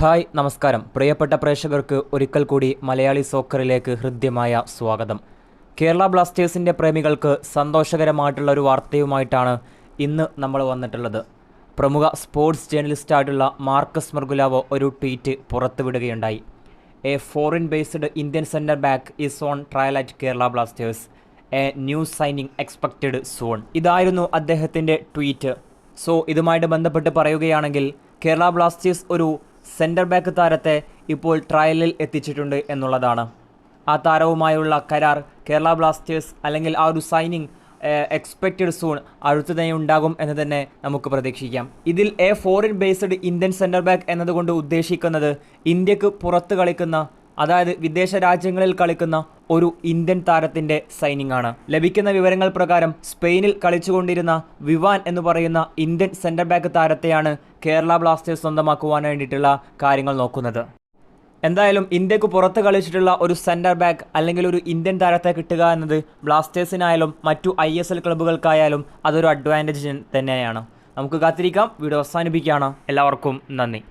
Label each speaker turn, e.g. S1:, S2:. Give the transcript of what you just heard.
S1: Hi നമസ്കാരം. പ്രിയപ്പെട്ട പ്രേക്ഷകർക്ക് ഒരിക്കൽ കൂടി മലയാളി സോക്കറിലേക്ക് ഹൃദ്യമായ സ്വാഗതം. കേരള ബ്ലാസ്റ്റേഴ്സിന്റെ പ്രേമികൾക്ക് സന്തോഷകരമായിട്ടുള്ള ഒരു വാർത്തയുമായിട്ടാണ് ഇന്ന് നമ്മൾ വന്നിട്ടുള്ളത്. പ്രമുഖ സ്പോർട്സ് ജേർണലിസ്റ്റായിട്ടുള്ള മാർക്കസ് മർഗുലാവോ ഒരു tweet പുറത്തുവിടുകയുണ്ടായി. A foreign based Indian centre back is on trial at Kerala Blasters. A new signing expected soon. ഇതായിരുന്നു അദ്ദേഹത്തിന്റെ ട്വീറ്റ്. സോ ഇതുമായിട്ട് ബന്ധപ്പെട്ട് പറയുകയാണെങ്കിൽ കേരള ബ്ലാസ്റ്റേഴ്സ് ഒരു സെന്റർ ബാക്ക് താരത്തെ ഇപ്പോൾ ട്രയലിൽ എത്തിച്ചിട്ടുണ്ട് എന്നുള്ളതാണ്. ആ താരവുമായുള്ള കരാർ കേരള ബ്ലാസ്റ്റേഴ്സ് അല്ലെങ്കിൽ ആ ഒരു സൈനിങ് എക്സ്പെക്റ്റഡ് സൂൺ അടുത്തു തന്നെ ഉണ്ടാകും എന്ന് തന്നെ നമുക്ക് പ്രതീക്ഷിക്കാം. ഇതിൽ a foreign based Indian centre back എന്നതുകൊണ്ട് ഉദ്ദേശിക്കുന്നത് ഇന്ത്യയ്ക്ക് പുറത്ത് കളിക്കുന്ന അതായത് വിദേശ രാജ്യങ്ങളിൽ കളിക്കുന്ന ഒരു ഇന്ത്യൻ താരത്തിന്റെ സൈനിങ് ആണ്. ലഭിക്കുന്ന വിവരങ്ങൾ പ്രകാരം സ്പെയിനിൽ കളിച്ചുകൊണ്ടിരുന്ന വിവാൻ എന്ന് പറയുന്ന ഇന്ത്യൻ സെന്റർ ബാക്ക് താരത്തെയാണ് കേരള ബ്ലാസ്റ്റേഴ്സ് സ്വന്തമാക്കുവാൻ വേണ്ടിയിട്ടുള്ള കാര്യങ്ങൾ നോക്കുന്നത്. എന്തായാലും ഇന്ത്യയ്ക്ക് പുറത്ത് കളിച്ചിട്ടുള്ള ഒരു സെന്റർ ബാക്ക് അല്ലെങ്കിൽ ഒരു ഇന്ത്യൻ താരത്തെ കിട്ടുക എന്നത് ബ്ലാസ്റ്റേഴ്സിനായാലും മറ്റു ഐ എസ് എൽ ക്ലബ്ബുകൾക്കായാലും അതൊരു അഡ്വാന്റേജ് തന്നെയാണ്. നമുക്ക് കാത്തിരിക്കാം. വീഡിയോ അവസാനിപ്പിക്കുകയാണ്. എല്ലാവർക്കും നന്ദി.